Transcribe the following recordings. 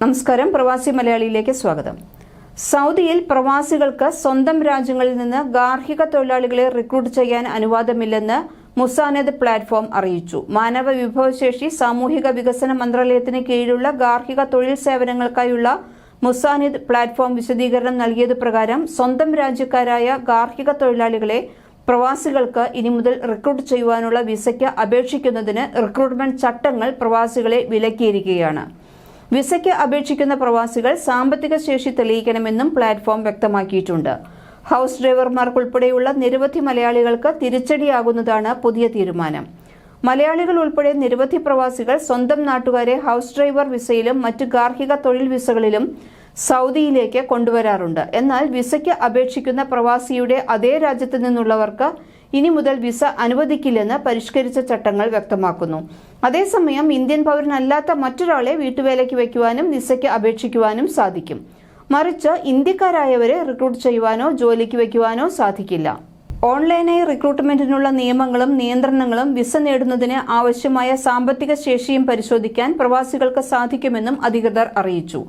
നമസ്കാരം. പ്രവാസി മലയാളിയിലേക്ക് സ്വാഗതം. സൗദിയിൽ പ്രവാസികൾക്ക് സ്വന്തം രാജ്യങ്ങളിൽ നിന്ന് ഗാർഹിക തൊഴിലാളികളെ റിക്രൂട്ട് ചെയ്യാൻ അനുവാദമില്ലെന്ന് മുസാനദ് പ്ലാറ്റ്ഫോം അറിയിച്ചു. മാനവ വിഭവശേഷി സാമൂഹിക വികസന മന്ത്രാലയത്തിന് കീഴിലുള്ള ഗാർഹിക തൊഴിൽ സേവനങ്ങൾക്കായുള്ള മുസാനിദ് പ്ലാറ്റ്ഫോം വിശദീകരണം നൽകിയത് പ്രകാരം സ്വന്തം രാജ്യക്കാരായ ഗാർഹിക തൊഴിലാളികളെ പ്രവാസികൾക്ക് ഇനി മുതൽ റിക്രൂട്ട് ചെയ്യുവാനുള്ള വിസയ്ക്ക് അപേക്ഷിക്കുന്നതിന് റിക്രൂട്ട്മെന്റ് ചട്ടങ്ങൾ പ്രവാസികളെ വിലക്കിയിരിക്കുകയാണ്. വിസയ്ക്ക് അപേക്ഷിക്കുന്ന പ്രവാസികൾ സാമ്പത്തിക ശേഷി തെളിയിക്കണമെന്നും പ്ലാറ്റ്ഫോം വ്യക്തമാക്കിയിട്ടുണ്ട്. ഹൌസ് ഡ്രൈവർമാർക്കുൾപ്പെടെയുള്ള നിരവധി മലയാളികൾക്ക് തിരിച്ചടിയാകുന്നതാണ് പുതിയ തീരുമാനം. മലയാളികൾ ഉൾപ്പെടെ നിരവധി പ്രവാസികൾ സ്വന്തം നാട്ടുകാരെ ഹൗസ് ഡ്രൈവർ വിസയിലും മറ്റ് ഗാർഹിക തൊഴിൽ വിസകളിലും സൗദിയിലേക്ക് കൊണ്ടുവരാറുണ്ട്. എന്നാൽ വിസയ്ക്ക് അപേക്ഷിക്കുന്ന പ്രവാസിയുടെ അതേ രാജ്യത്തു നിന്നുള്ളവർക്ക് ഇനി മുതൽ വിസ അനുവദിക്കില്ലെന്ന് പരിഷ്കരിച്ച ചട്ടങ്ങൾ വ്യക്തമാക്കുന്നു. അതേസമയം ഇന്ത്യൻ പൗരനല്ലാത്ത മറ്റൊരാളെ വീട്ടുവേലയ്ക്ക് വയ്ക്കുവാനും വിസയ്ക്ക് അപേക്ഷിക്കുവാനും സാധിക്കും. മറിച്ച് ഇന്ത്യക്കാരായവരെ റിക്രൂട്ട് ചെയ്യുവാനോ ജോലിക്ക് വയ്ക്കുവാനോ സാധിക്കില്ല. ഓൺലൈനായി റിക്രൂട്ട്മെന്റിനുള്ള നിയമങ്ങളും നിയന്ത്രണങ്ങളും വിസ നേടുന്നതിന് ആവശ്യമായ സാമ്പത്തിക ശേഷിയും പരിശോധിക്കാൻ പ്രവാസികൾക്ക് സാധിക്കുമെന്നും അധികൃതർ അറിയിച്ചു.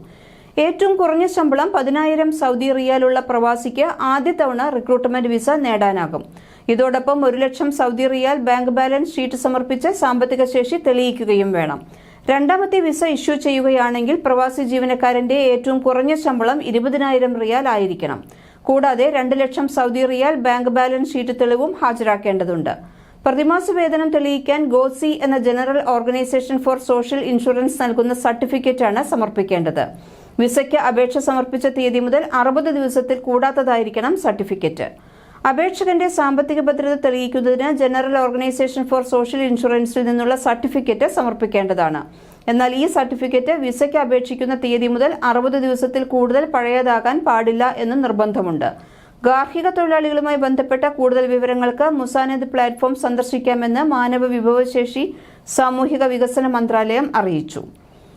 ഏറ്റവും കുറഞ്ഞ ശമ്പളം പതിനായിരം സൗദി റിയാലുള്ള പ്രവാസിക്ക് ആദ്യ തവണ റിക്രൂട്ട്മെന്റ് വിസ നേടാനാകും. ഇതോടൊപ്പം ഒരു ലക്ഷം Saudi riyal bank balance sheet സമർപ്പിച്ച് സാമ്പത്തിക ശേഷി തെളിയിക്കുകയും വേണം. രണ്ടാമത്തെ വിസ ഇഷ്യൂ ചെയ്യുകയാണെങ്കിൽ പ്രവാസി ജീവനക്കാരന്റെ ഏറ്റവും കുറഞ്ഞ ശമ്പളം ഇരുപതിനായിരം റിയാൽ ആയിരിക്കണം. കൂടാതെ രണ്ട് ലക്ഷം Saudi riyal bank balance sheet തെളിവും ഹാജരാക്കേണ്ടതുണ്ട്. പ്രതിമാസ വേതനം തെളിയിക്കാൻ ഗോസി എന്ന general organisation for social insurance നൽകുന്ന സർട്ടിഫിക്കറ്റാണ് സമർപ്പിക്കേണ്ടത്. വിസയ്ക്ക് അപേക്ഷ സമർപ്പിച്ച തീയതി മുതൽ അറുപത് ദിവസത്തിൽ കൂടാത്തതായിരിക്കണം സർട്ടിഫിക്കറ്റ്. അപേക്ഷകന്റെ സാമ്പത്തിക ഭദ്രത തെളിയിക്കുന്നതിന് ജനറൽ ഓർഗനൈസേഷൻ ഫോർ സോഷ്യൽ ഇൻഷുറൻസിൽ നിന്നുള്ള സർട്ടിഫിക്കറ്റ് സമർപ്പിക്കേണ്ടതാണ്. എന്നാൽ ഈ സർട്ടിഫിക്കറ്റ് വിസയ്ക്ക് അപേക്ഷിക്കുന്ന തീയതി മുതൽ അറുപത് ദിവസത്തിൽ കൂടുതൽ പഴയതാകാൻ പാടില്ല എന്ന് നിർബന്ധമുണ്ട്. ഗാർഹിക തൊഴിലാളികളുമായി ബന്ധപ്പെട്ട കൂടുതൽ വിവരങ്ങൾക്ക് മുസാനദ് പ്ലാറ്റ്ഫോം സന്ദർശിക്കാമെന്ന് മാനവ വിഭവശേഷി സാമൂഹിക വികസന മന്ത്രാലയം അറിയിച്ചു.